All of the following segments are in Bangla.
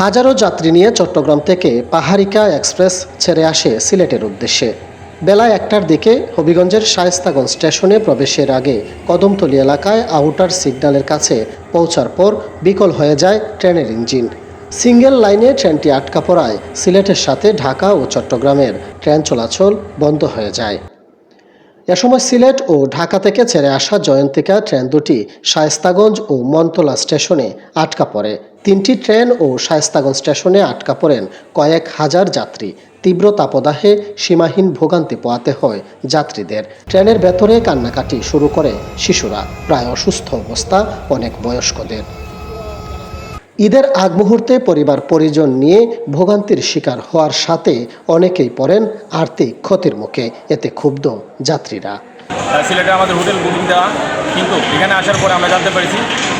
হাজারো যাত্রী নিয়ে চট্টগ্রাম থেকে পাহাড়িকা এক্সপ্রেস ছেড়ে আসে সিলেটের উদ্দেশ্যে। বেলা একটার দিকে হবিগঞ্জের শায়েস্তাগঞ্জ স্টেশনে প্রবেশের আগে কদমতলী এলাকায় আউটার সিগন্যালের কাছে পৌঁছার পর বিকল হয়ে যায় ট্রেনের ইঞ্জিন। সিঙ্গেল লাইনে ট্রেনটি আটকা পড়ায় সিলেটের সাথে ঢাকা ও চট্টগ্রামের ট্রেন চলাচল বন্ধ হয়ে যায়। এ সময় সিলেট ও ঢাকা থেকে ছেড়ে আসা জয়ন্তিকা ট্রেন দুটি শায়েস্তাগঞ্জ ও মন্তলা স্টেশনে আটকা পড়ে। তিনটি ট্রেন ও শায়েস্তাগঞ্জ স্টেশনে আটকা পড়েন কয়েক হাজার যাত্রী। তীব্র তাপদাহে সীমাহীন ভোগান্তি পোয়াতে হয় যাত্রীদের। ট্রেনের ভেতরে কান্নাকাটি শুরু করে শিশুরা। প্রায় অসুস্থ অবস্থা অনেক বয়স্কদের। ঈদের আগ মুহূর্তে পরিবার পরিজন নিয়ে ভোগান্তির শিকার হওয়ার সাথে অনেকেই পড়েন আর্থিক ক্ষতির মুখে। এতে ক্ষুব্ধ যাত্রীরা। সিলেটে আমাদের হোটেল বুকিং দেওয়া, কিন্তু এখানে আসার পরে আমরা জানতে পেরেছি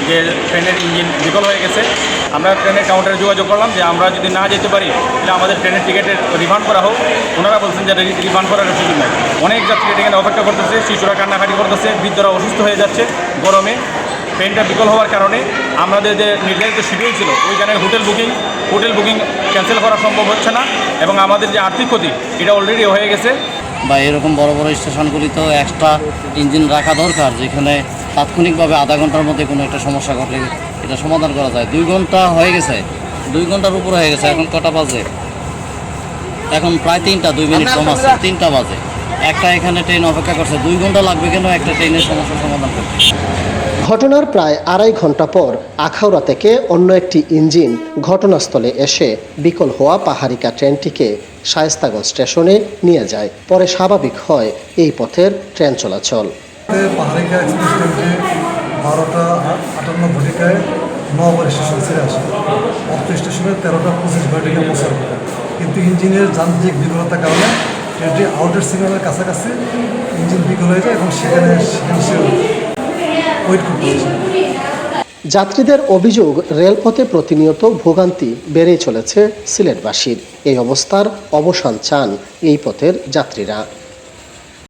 যে ট্রেনের ইঞ্জিন বিকল হয়ে গেছে। আমরা ট্রেনের কাউন্টারে যোগাযোগ করলাম যে আমরা যদি না যেতে পারি, তাহলে আমাদের ট্রেনের টিকিটের রিফান্ড করা হোক। ওনারা বলছেন যে রিফান্ড করার সুযোগ নাই। অনেক যাত্রী এখানে অপেক্ষা করতেছে, শিশুরা কান্নাকাটি করতেছে, বৃদ্ধরা অসুস্থ হয়ে যাচ্ছে গরমে। ট্রেনটা বিকল হওয়ার কারণে আমাদের যে নির্ধারিত শিডিউল ছিল, ওইখানে hotel booking hotel booking cancel করা সম্ভব হচ্ছে না এবং আমাদের যে আর্থিক ক্ষতি, এটা অলরেডি হয়ে গেছে। বা এরকম বড় বড় স্টেশনগুলিতেও এক্সট্রা ইঞ্জিন রাখা দরকার, যেখানে তাৎক্ষণিকভাবে আধা ঘণ্টার মধ্যে কোনো একটা সমস্যা ঘটলে এটা সমাধান করা যায়। দুই ঘণ্টা হয়ে গেছে, দুই ঘণ্টার উপর হয়ে গেছে, এখন কটা বাজে? এখন প্রায় তিনটা, দুই মিনিট কম আছে, তিনটা বাজে। একটা এখানে ট্রেন অপেক্ষা করছে, দুই ঘণ্টা লাগবে কেন একটা ট্রেনের সমস্যার সমাধান করতে? ঘটনার প্রায় আড়াই ঘণ্টা পর আখাউড়া থেকে অন্য একটি ইঞ্জিন ঘটনাস্থলে এসে বিকল হওয়া পাহাড়িকা ট্রেনটিকে শায়েস্তাগঞ্জ স্টেশনে নিয়ে যায়। পরে স্বাভাবিক হয় এই পথের ট্রেন চলাচল। কিন্তু ইঞ্জিনের যান্ত্রিক বিকলতার কারণে ট্রেনটি আউটার সিগন্যালের কাছাকাছি ইঞ্জিন বিকল হয়ে যায় এবং সেখানে সেখানে যাত্রীদের অভিযোগ, রেলপথে প্রতিনিয়ত ভোগান্তি বেড়েই চলেছে সিলেটবাসীর। এই অবস্থার অবসান চান এই পথের যাত্রীরা।